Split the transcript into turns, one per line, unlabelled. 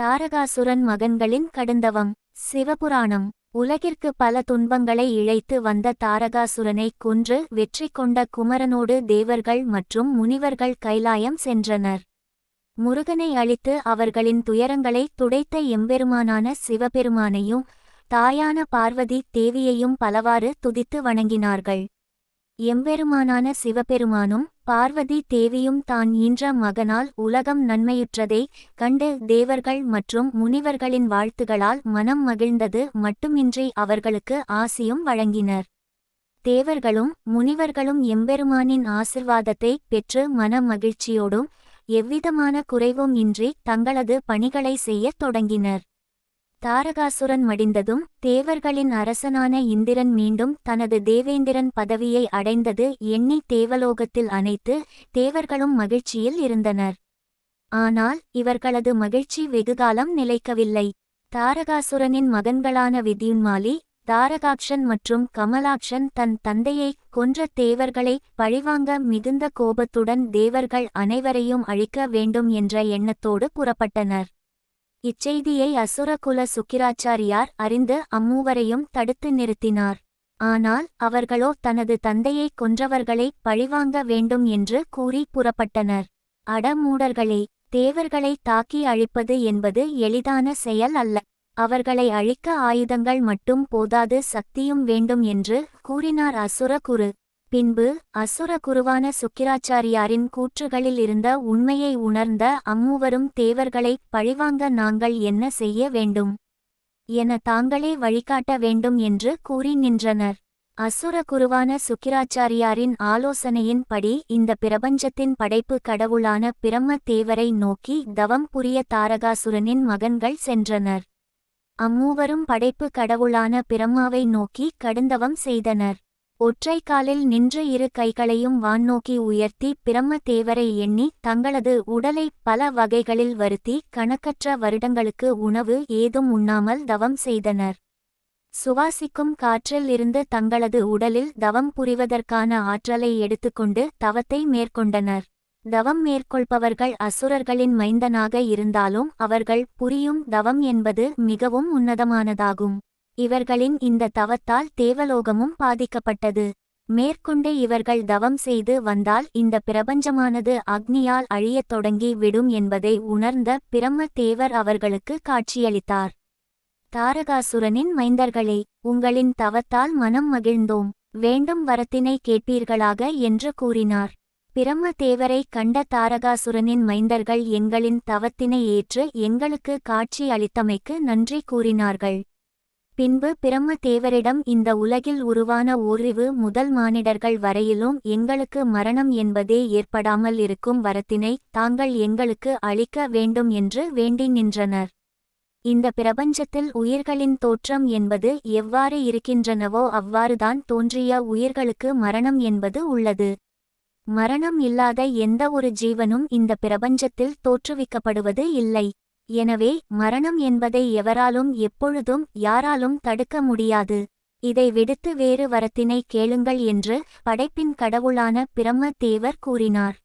தாரகாசுரன் மகன்களின் கடந்தவம். சிவபுராணம். உலகிற்கு பல துன்பங்களை இழைத்து வந்த தாரகாசுரனை கொன்று வெற்றி கொண்ட குமரனோடு தேவர்கள் மற்றும் முனிவர்கள் கைலாயம் சென்றனர். முருகனை அழித்து அவர்களின் துயரங்களை துடைத்த எம்பெருமானான சிவபெருமானையும் தாயான பார்வதி தேவியையும் பலவாறு துதித்து வணங்கினார்கள். எம்பெருமானான சிவபெருமானும் பார்வதி தேவியும் தான் ஈன்ற மகனால் உலகம் நன்மையுற்றதை கண்டு தேவர்கள் மற்றும் முனிவர்களின் வாழ்த்துகளால் மனம் மகிழ்ந்தது மட்டுமின்றி அவர்களுக்கு ஆசியும் வழங்கினர். தேவர்களும் முனிவர்களும் எம்பெருமானின் ஆசிர்வாதத்தை பெற்று மன மகிழ்ச்சியோடும் எவ்விதமான குறைவும் இன்றி தங்களது பணிகளை செய்யத் தொடங்கினர். தாரகாசுரன் மடிந்ததும் தேவர்களின் அரசனான இந்திரன் மீண்டும் தனது தேவேந்திரன் பதவியை அடைந்தது எண்ணி தேவலோகத்தில் அனைத்து தேவர்களும் மகிழ்ச்சியில் இருந்தனர். ஆனால் இவர்களது மகிழ்ச்சி வெகுகாலம் நிலைக்கவில்லை. தாரகாசுரனின் மகன்களான விதியுன்மாலி தாரகாக்ஷன் மற்றும் கமலாக்ஷன் தன் தந்தையை கொன்ற தேவர்களை பழிவாங்க மிகுந்த கோபத்துடன் தேவர்கள் அனைவரையும் அழிக்க வேண்டும் என்ற எண்ணத்தோடு புறப்பட்டனர். இச்செய்தியை அசுரகுல சுக்கிராச்சாரியார் அறிந்து அம்மூவரையும் தடுத்து நிறுத்தினார். ஆனால் அவர்களோ தனது தந்தையை கொன்றவர்களை பழிவாங்க வேண்டும் என்று கூறி புறப்பட்டனர். அடமூடர்களே தேவர்களை தாக்கி அழிப்பது என்பது எளிதான செயல் அல்ல. அவர்களை அழிக்க ஆயுதங்கள் மட்டும் போதாது சக்தியும் வேண்டும் என்று கூறினார் அசுரகுரு. பின்பு அசுரகுருவான சுக்கிராச்சாரியாரின் கூற்றுகளில் இருந்த உண்மையை உணர்ந்த அம்மூவரும் தேவர்களை பழிவாங்க நாங்கள் என்ன செய்ய வேண்டும்? என தாங்களே வழிகாட்ட வேண்டும் என்று கூறி நின்றனர். அசுரகுருவான சுக்கிராச்சாரியாரின் ஆலோசனையின்படி இந்த பிரபஞ்சத்தின் படைப்பு கடவுளான பிரம்ம தேவரை நோக்கி தவம் புரிய தாரகாசுரனின் மகன்கள் சென்றனர். அம்மூவரும் படைப்பு கடவுளான பிரம்மாவை நோக்கி கடுந்தவம் செய்தனர். ஒற்றை காலில் நின்று இரு கைகளையும் வான்நோக்கி உயர்த்தி பிரம்ம தேவரை எண்ணி தங்களது உடலை பல வகைகளில் வருத்தி கணக்கற்ற வருடங்களுக்கு உணவு ஏதும் உண்ணாமல் தவம் செய்தனர். சுவாசிக்கும் காற்றில் இருந்து தங்களது உடலில் தவம் புரிவதற்கான ஆற்றலை எடுத்துக்கொண்டு தவத்தை மேற்கொண்டனர். தவம் மேற்கொள்பவர்கள் அசுரர்களின் மைந்தனாக இருந்தாலும் அவர்கள் புரியும் தவம் என்பது மிகவும் உன்னதமானதாகும். இவர்களின் இந்த தவத்தால் தேவலோகமும் பாதிக்கப்பட்டது. மேற்கொண்டு இவர்கள் தவம் செய்து வந்தால் இந்த பிரபஞ்சமானது அக்னியால் அழியத் தொடங்கி விடும் என்பதை உணர்ந்த பிரம்ம தேவர் அவர்களுக்கு காட்சியளித்தார். தாரகாசுரனின் மைந்தர்களே உங்களின் தவத்தால் மனம் மகிழ்ந்தோம். வேண்டும் வரத்தினை கேட்பீர்களாக என்று கூறினார். பிரம்ம தேவரை கண்ட தாரகாசுரனின் மைந்தர்கள் எங்களின் தவத்தினை ஏற்று எங்களுக்கு காட்சி அளித்தமைக்கு நன்றி கூறினார்கள். பின்பு பிரம்ம தேவரிடம் இந்த உலகில் உருவான ஓரிவு முதல் மானிடர்கள் வரையிலும் எங்களுக்கு மரணம் என்பதே ஏற்படாமல் இருக்கும் வரத்தினை தாங்கள் எங்களுக்கு அளிக்க வேண்டும் என்று வேண்டி நின்றனர். இந்த பிரபஞ்சத்தில் உயிர்களின் தோற்றம் என்பது எவ்வாறு இருக்கின்றனவோ அவ்வாறுதான் தோன்றிய உயிர்களுக்கு மரணம் என்பது உள்ளது. மரணம் இல்லாத எந்த ஒரு ஜீவனும் இந்த பிரபஞ்சத்தில் தோற்றுவிக்கப்படுவது இல்லை. எனவே மரணம் என்பதை எவராலும் எப்பொழுதும் யாராலும் தடுக்க முடியாது. இதை விடுத்து வேறு வரத்தினை கேளுங்கள் என்று படைப்பின் கடவுளான பிரம்ம தேவர் கூறினார்.